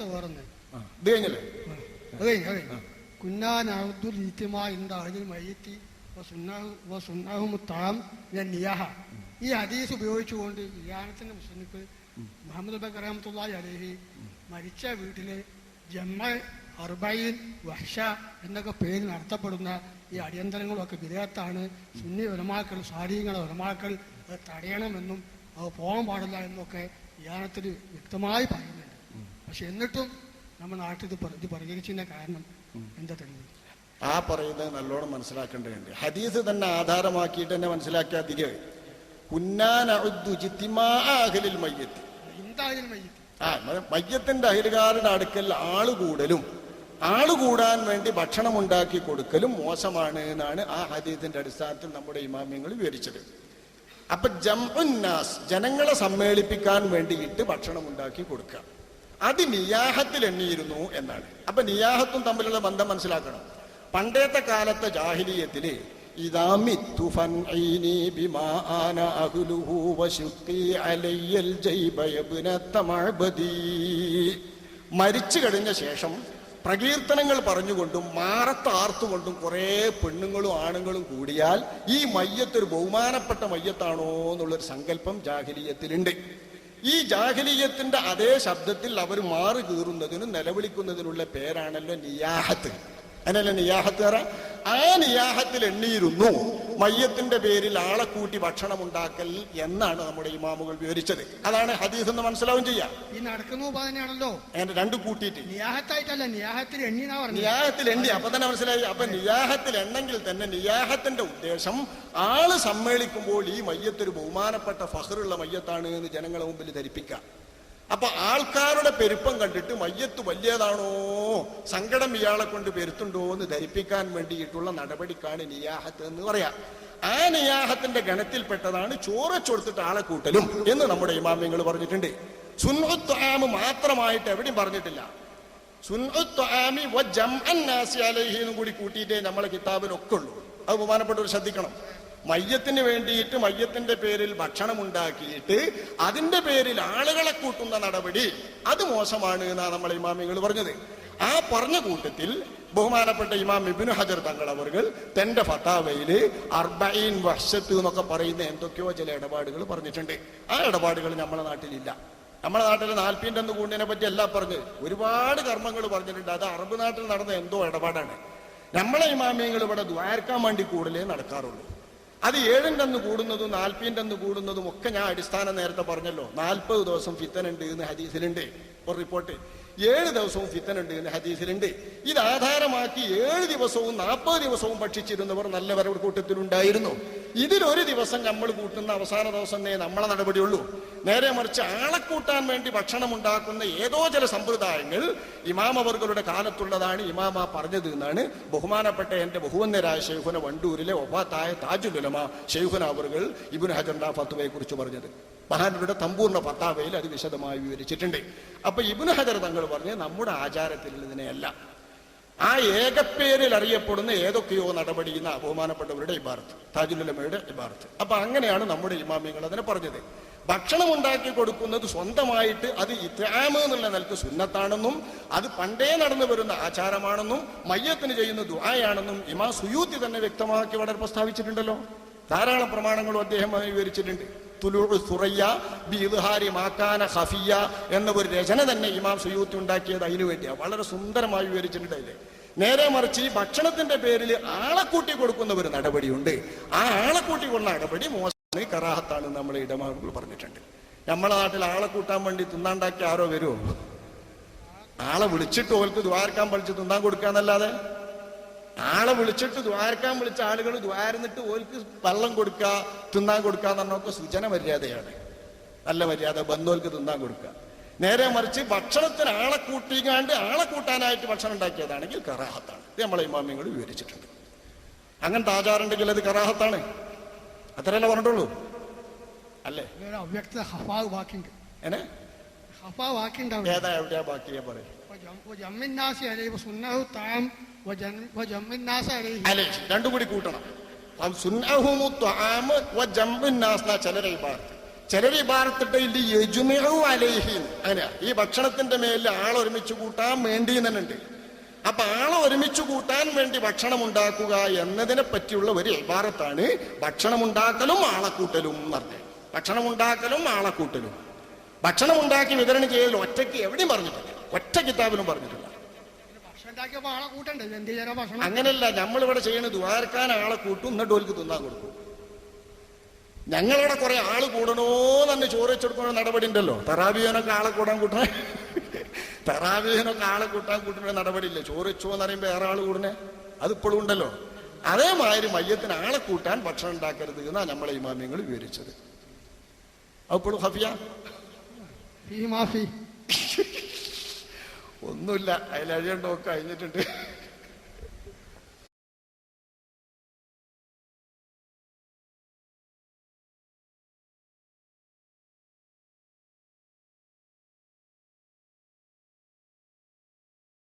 നേരത്തെ വേറൊന്ന്. ഇത് കഴിഞ്ഞല്ലേ? അതെ അതെ കുന്നാൻ അബ്ദുൽ ഈത്തിമാ ഇന്ത അഹദിൽ മയ്യത്തി. സുന്നാഹു താം ഞാൻ നിയാഹ. ഈ ഹദീസ് ഉപയോഗിച്ചുകൊണ്ട് ഇയാനത്തിന്റെ മുസ്ലിംക്ക് മുഹമ്മദ് ബക്കർ അലഹി മരിച്ച വീട്ടിലെ ജമ്മ അർബൈൻ വഷ എന്നൊക്കെ പേര് നടത്തപ്പെടുന്ന ഈ അടിയന്തരങ്ങളൊക്കെ വിധേയത്താണ് സുന്നി ഉലമാക്കൾ സ്വാധീനങ്ങളെ ഉലമാക്കൾ അത് തടയണമെന്നും അത് പോകാൻ പാടില്ല എന്നൊക്കെ ഇയാനത്തിൽ വ്യക്തമായി പറയുന്നുണ്ട് പക്ഷെ എന്നിട്ടും നമ്മൾ നാട്ടിൽ ഇത് ഇത് പരിഹരിച്ചതിന്റെ കാരണം എന്താ തെളിവ്? ആ പറയുന്നത് നല്ലോണം മനസ്സിലാക്കേണ്ടതുണ്ട് ഹദീസ് തന്നെ ആധാരമാക്കിയിട്ട് തന്നെ കുന്നാനഅഹ്ലിൽ മയ്യത്ത്. എന്തായാലും മയ്യത്ത്? ആ മയ്യത്തിന്റെ അഹിലുകാരുടെ അടുക്കൽ ആൾ കൂടലും ആൾ കൂടാൻ വേണ്ടി ഭക്ഷണം ഉണ്ടാക്കി കൊടുക്കലും മോശമാണ് എന്നാണ് ആ ഹദീസിന്റെ അടിസ്ഥാനത്തിൽ നമ്മുടെ ഇമാമ്യങ്ങൾ വിവരിച്ചത്. അപ്പൊ ജംഉന്നാസ് ജനങ്ങളെ സമ്മേളിപ്പിക്കാൻ വേണ്ടിയിട്ട് ഭക്ഷണം ഉണ്ടാക്കി കൊടുക്കുക. അത് നിയാഹത്തിൽ എണ്ണിയിരുന്നു എന്നാണ്. അപ്പൊ നിയാഹത്തും തമ്മിലുള്ള ബന്ധം മനസ്സിലാക്കണം. പണ്ടേത്തെ കാലത്തെ ജാഹിലീയത്തിൽ മരിച്ചു കഴിഞ്ഞ ശേഷം പ്രകീർത്തനങ്ങൾ പറഞ്ഞുകൊണ്ടും മാറത്താർത്തുകൊണ്ടും കുറേ പെണ്ണുങ്ങളും ആണുങ്ങളും കൂടിയാൽ ഈ മയ്യത്ത് ഒരു ബഹുമാനപ്പെട്ട മയ്യത്താണോ എന്നുള്ളൊരു സങ്കല്പം ജാഹിലീയത്തിലുണ്ട്. ഈ ജാഹലീയത്തിന്റെ അതേ ശബ്ദത്തിൽ അവർ മാറി കീറുന്നതിനും നിലവിളിക്കുന്നതിനുള്ള പേരാണല്ലോ നിയാഹത്ത്. അതിനല്ല നിയാഹത്ത് ആ നിയാഹത്തിൽ എണ്ണിയിരുന്നു. മയ്യത്തിന്റെ പേരിൽ ആളെ കൂട്ടി ഭക്ഷണം ഉണ്ടാക്കൽ എന്നാണ് നമ്മുടെ ഇമാമുകൾ വിവരിച്ചത്. അതാണ് ഹദീസ് എന്ന് മനസ്സിലാവും ചെയ്യാം. ഈ നടക്കുന്ന ഉപാധനയാണല്ലോ അങ്ങനെ രണ്ട് കൂട്ടിയിട്ട്. നിയാഹത്തായിട്ടല്ല നിയാഹത്തിൽ എണ്ണിനാ നിയാഹത്തിൽ എണ്ണി. അപ്പൊ തന്നെ മനസ്സിലായി. അപ്പൊ നിയാഹത്തിൽ എണ്ണെങ്കിൽ തന്നെ നിയാഹത്തിന്റെ ഉദ്ദേശം ആൾ സമ്മേളിക്കുമ്പോൾ ഈ മയ്യത്തൊരു ബഹുമാനപ്പെട്ട ഫഹറുള്ള മയ്യത്താണ് എന്ന് ജനങ്ങളെ മുമ്പിൽ ധരിപ്പിക്കാം അപ്പൊ ആൾക്കാരുടെ പെരുപ്പം കണ്ടിട്ട് മയ്യത്ത് വലിയതാണോ? സങ്കടം ഇയാളെ കൊണ്ട് പെരുത്തുണ്ടോ എന്ന് ധരിപ്പിക്കാൻ വേണ്ടിയിട്ടുള്ള നടപടിക്കാണ് നിയാഹത്ത് എന്ന് പറയാം. ആ നിയാഹത്തിന്റെ ഗണത്തിൽപ്പെട്ടതാണ് ചോറച്ച് ചൊടുത്തിട്ട് ആളെ കൂട്ടലും എന്ന് നമ്മുടെ ഇമാമ്യങ്ങൾ പറഞ്ഞിട്ടുണ്ട്. സുൻഹുത്വാമ് മാത്രമായിട്ട് എവിടെയും പറഞ്ഞിട്ടില്ല. എന്നും കൂടി കൂട്ടിയിട്ടേ നമ്മളെ കിതാബിലൊക്കെ ഉള്ളൂ. അത് ബഹുമാനപ്പെട്ടവർ ശ്രദ്ധിക്കണം. മയ്യത്തിന് വേണ്ടിയിട്ട് മയ്യത്തിന്റെ പേരിൽ ഭക്ഷണം ഉണ്ടാക്കിയിട്ട് അതിന്റെ പേരിൽ ആളുകളെ കൂട്ടുന്ന നടപടി അത് മോശമാണ് എന്നാണ് നമ്മളെ ഇമാമിങ്ങൾ പറഞ്ഞത്. ആ പറഞ്ഞ കൂട്ടത്തിൽ ബഹുമാനപ്പെട്ട ഇമാം ഇബിനു ഹജർ തങ്ങൾ അവർ തന്റെ ഫത്താവയിൽ അർബൈൻ വർഷത്ത് എന്നൊക്കെ പറയുന്ന എന്തൊക്കെയോ ചില ഇടപാടുകൾ പറഞ്ഞിട്ടുണ്ട്. ആ ഇടപാടുകൾ നമ്മുടെ നാട്ടിലില്ല. നമ്മുടെ നാട്ടിൽ നാൽപ്പീന്റെ ഒന്ന് കൂടിനെ പറ്റി എല്ലാം പറഞ്ഞ് ഒരുപാട് കർമ്മങ്ങൾ പറഞ്ഞിട്ടുണ്ട്. അത് അറബ് നാട്ടിൽ നടന്ന എന്തോ ഇടപാടാണ്. നമ്മളെ ഇമാമിയങ്ങൾ ഇവിടെ ദ്വാരക്കാൻ വേണ്ടി കൂടുതലേ നടക്കാറുള്ളൂ. അത് ഏഴിന്റെ അന്ന് കൂടുന്നതും നാൽപ്പതിന്റെ അന്ന് കൂടുന്നതും ഒക്കെ ഞാൻ അടിസ്ഥാനം നേരത്തെ പറഞ്ഞല്ലോ. നാൽപ്പത് ദിവസം ഫിത്തനുണ്ട് എന്ന് ഹദീസിലുണ്ട്. ഒരു റിപ്പോർട്ട്. ഏഴ് ദിവസവും ഫിത്തനുണ്ട് എന്ന് ഹദീസിലുണ്ട്. ഇത് ആധാരമാക്കി ഏഴ് ദിവസവും നാൽപ്പത് ദിവസവും ഭക്ഷിച്ചിരുന്നവർ നല്ലവരുടെ കൂട്ടത്തിലുണ്ടായിരുന്നു. ഇതിലൊരു ദിവസം നമ്മൾ കൂട്ടുന്ന അവസാന ദിവസം നമ്മളെ നടപടിയുള്ളൂ. നേരെ മറിച്ച് ആളെ കൂട്ടാൻ വേണ്ടി ഭക്ഷണം ഉണ്ടാക്കുന്ന ഏതോ ചില സമ്പ്രദായങ്ങൾ ഇമാമവർഗളുടെ കാലത്തുള്ളതാണ് ഇമാമ പറഞ്ഞത് എന്നാണ്. ബഹുമാനപ്പെട്ട എന്റെ ബഹുവന്നരായ ഷെയ്ഖുന വണ്ടൂരിലെ ഒബാത്തായ താജുലുലമ ഷെയ്ഖുന അവർകൾ ഇബുൻ ഹജറിന്റെ ഫത്തുവയെ കുറിച്ച് പറഞ്ഞത്. മഹാനരുടെ തമ്പൂർണ ഫത്താവയിൽ അത് വിശദമായി വിവരിച്ചിട്ടുണ്ട്. അപ്പൊ ഇബുൻ ഹജർ തങ്ങൾ പറഞ്ഞ് നമ്മുടെ ആചാരത്തിൽ ഇതിനെയല്ല. ആ ഏകപ്പേരിൽ അറിയപ്പെടുന്ന ഏതൊക്കെയോ നടപടി എന്ന ബഹുമാനപ്പെട്ടവരുടെ ഇബാർത്ത് താജുലുലമയുടെ ഇബാർത്ത് അപ്പൊ അങ്ങനെയാണ് നമ്മുടെ ഇമാമിയങ്ങൾ അതിനെ പറഞ്ഞത്. ഭക്ഷണം ഉണ്ടാക്കി കൊടുക്കുന്നത് സ്വന്തമായിട്ട് അത് ഇത്രാമ് എന്നുള്ള നിലയ്ക്ക് സുന്നത്താണെന്നും അത് പണ്ടേ നടന്നു വരുന്ന ആചാരമാണെന്നും മയ്യത്തിന് ചെയ്യുന്ന ദുആയാണെന്നും ഇമാ സുയൂത്തി തന്നെ വ്യക്തമാക്കി വളരെ പ്രസ്താവിച്ചിട്ടുണ്ടല്ലോ. ധാരാളം പ്രമാണങ്ങളും അദ്ദേഹം വിവരിച്ചിട്ടുണ്ട്. എന്ന ഒരു രചന തന്നെ ഇമാം സുയൂത്തി ഉണ്ടാക്കിയത് അതിനു വേണ്ടിയാണ് വളരെ സുന്ദരമായി വിവരിച്ചിട്ടുണ്ട് നേരെ മറിച്ച് ഈ ഭക്ഷണത്തിന്റെ പേരിൽ ആളെ കൂട്ടി കൊടുക്കുന്ന ഒരു നടപടിയുണ്ട്. ആ ആളെ കൂട്ടി കൊള്ള നടപടി മോശമാണ്. കറാഹത്താണ് നമ്മൾ ഇടമാകൾ പറഞ്ഞിട്ടുണ്ട്. നമ്മളെ നാട്ടിൽ ആളെ കൂട്ടാൻ വേണ്ടി തിന്നാണ്ടാക്കി ആരോ വരുമോ ആളെ വിളിച്ചിട്ട് ഓർക്ക് ദ്വാരക്കാൻ പഠിച്ച് തിന്നാൻ കൊടുക്കാന്നല്ലാതെ ആളെ വിളിച്ചിട്ട് ദ്വാരക്കാൻ വിളിച്ച ആളുകൾ ദ്വാരന്നിട്ട് ഓൽക്ക് വെള്ളം കൊടുക്കുക തിന്നാൻ കൊടുക്കുക എന്ന് പറഞ്ഞൊക്കെ സൂചന മര്യാദയാണ്. നല്ല മര്യാദ ബന്ധുവൽക്ക് തിന്നാൻ കൊടുക്കുക നേരെ മറിച്ച് ഭക്ഷണത്തിന് ആളെ കൂട്ടിക്കാണ്ട് ആളെ കൂട്ടാനായിട്ട് ഭക്ഷണം ഉണ്ടാക്കിയതാണെങ്കിൽ കറാഹത്താണ്. ഇത് നമ്മളെ ഇമാമിങ്ങൾ വിവരിച്ചിട്ടുണ്ട്. അങ്ങനത്തെ ആചാരമുണ്ടെങ്കിൽ അത് കറാഹത്താണ്. അത്രയല്ല പറഞ്ഞിട്ടുള്ളൂ? അല്ലേ? അവ്യക്ത ഹഫാ വാക്കിണ്ട്. ഏതാ എവിടെയാ ബാക്കിയാ പറയും? രണ്ടുകൂടി കൂട്ടണം. ചിലരെ ഇബാർത്ത് ഈ ഭക്ഷണത്തിന്റെ മേലിൽ ആളൊരുമിച്ച് കൂട്ടാൻ വേണ്ടി തന്നെയുണ്ട്. അപ്പൊ ആളെ ഒരുമിച്ച് കൂട്ടാൻ വേണ്ടി ഭക്ഷണം ഉണ്ടാക്കുക എന്നതിനെ പറ്റിയുള്ള ഒരു ഇബാറത്താണ് ഭക്ഷണം ഉണ്ടാക്കലും ആളെ കൂട്ടലും എന്ന് പറഞ്ഞത്. ഭക്ഷണം ഉണ്ടാക്കലും ആളെ കൂട്ടലും ഭക്ഷണം ഉണ്ടാക്കി വിതരണം ചെയ്യൽ ഒറ്റയ്ക്ക് എവിടെയും പറഞ്ഞിട്ട് ഒറ്റ കിതാബിനും പറഞ്ഞിട്ടില്ല. അങ്ങനല്ല നമ്മളിവിടെ ചെയ്യണത് ദ്വാരക്കാൻ ആളെ കൂട്ടും എന്നിട്ട് ഓൽക്ക് തിന്നാൻ കൊടുക്കും. ഞങ്ങളവിടെ കുറെ ആൾ കൂടണോ തന്നെ ചോറ് നടപടി ഉണ്ടല്ലോ. തറാബിയനൊക്കെ ആളെ കൂടാൻ കൂട്ടണേ. തറാബിയനൊക്കെ ആളെ കൂട്ടാൻ കൂട്ടുന്ന നടപടി ഇല്ല? ചോറ് വെച്ചോ എന്ന് പറയുമ്പോ വേറെ ആൾ കൂടണേ. അതിപ്പോഴും ഉണ്ടല്ലോ. അതേമാതിരി മയ്യത്തിന് ആളെ കൂട്ടാൻ ഭക്ഷണം ഉണ്ടാക്കരുത് എന്നാ നമ്മളെ ഇമാമ്യങ്ങൾ വിവരിച്ചത്. അപ്പോഴും ഹഫിയ? ഒന്നുമില്ല. അതിലഴിയണ്ടോ കഴിഞ്ഞിട്ടുണ്ട്